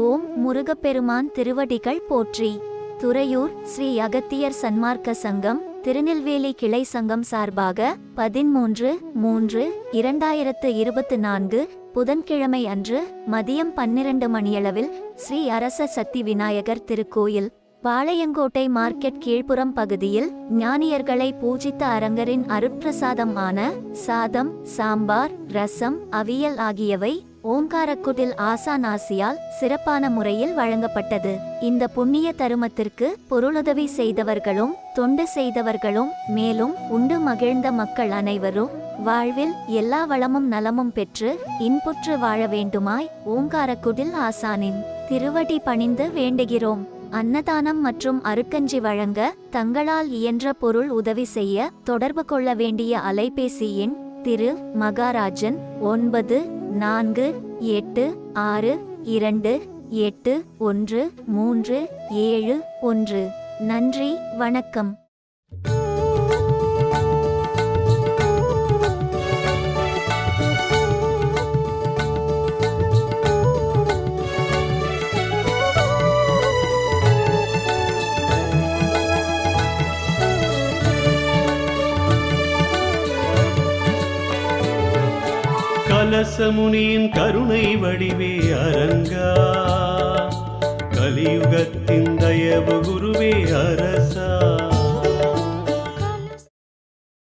ஓம் முருகப்பெருமான் திருவடிகள் போற்றி. துறையூர் ஸ்ரீ அகத்தியர் சன்மார்க்க சங்கம் திருநெல்வேலி கிளை சங்கம் சார்பாக பதிமூன்று மூன்று இரண்டாயிரத்து இருபத்தி நான்கு புதன்கிழமை அன்று மதியம் பன்னிரண்டு மணியளவில் ஸ்ரீ அரச சக்தி விநாயகர் திருக்கோயில் பாளையங்கோட்டை மார்க்கெட் கீழ்ப்புறம் பகுதியில் ஞானியர்களை பூஜித்த அரங்கரின் அருட்பிரசாதமான ஆன சாதம் சாம்பார் ரசம் அவியல் ஆகியவை ஓங்காரக்குடில் ஆசான் ஆசியால் சிறப்பான முறையில் வழங்கப்பட்டது. இந்த புண்ணிய தருமத்திற்கு பொருளுதவி செய்தவர்களும் தொண்டு செய்தவர்களும் மேலும் உண்டு மகிழ்ந்த மக்கள் அனைவரும் வாழ்வில் எல்லா வளமும் நலமும் பெற்று இன்புற்று வாழ வேண்டுமாய் ஓங்காரக்குடில் ஆசானின் திருவடி பணிந்து வேண்டுகிறோம். அன்னதானம் மற்றும் அருக்கஞ்சி வழங்க தங்களால் இயன்ற பொருள் உதவி செய்ய தொடர்பு கொள்ள வேண்டிய அலைபேசி எண் திரு மகாராஜன் ஒன்பது நான்கு எட்டு ஆறு இரண்டு எட்டு ஒன்று மூன்று ஏழு ஒன்று. நன்றி வணக்கம். கலசமுனியின் கருணை வடிவே அரங்கா. கலியுகத்தின் தயவு குருவே அரசா.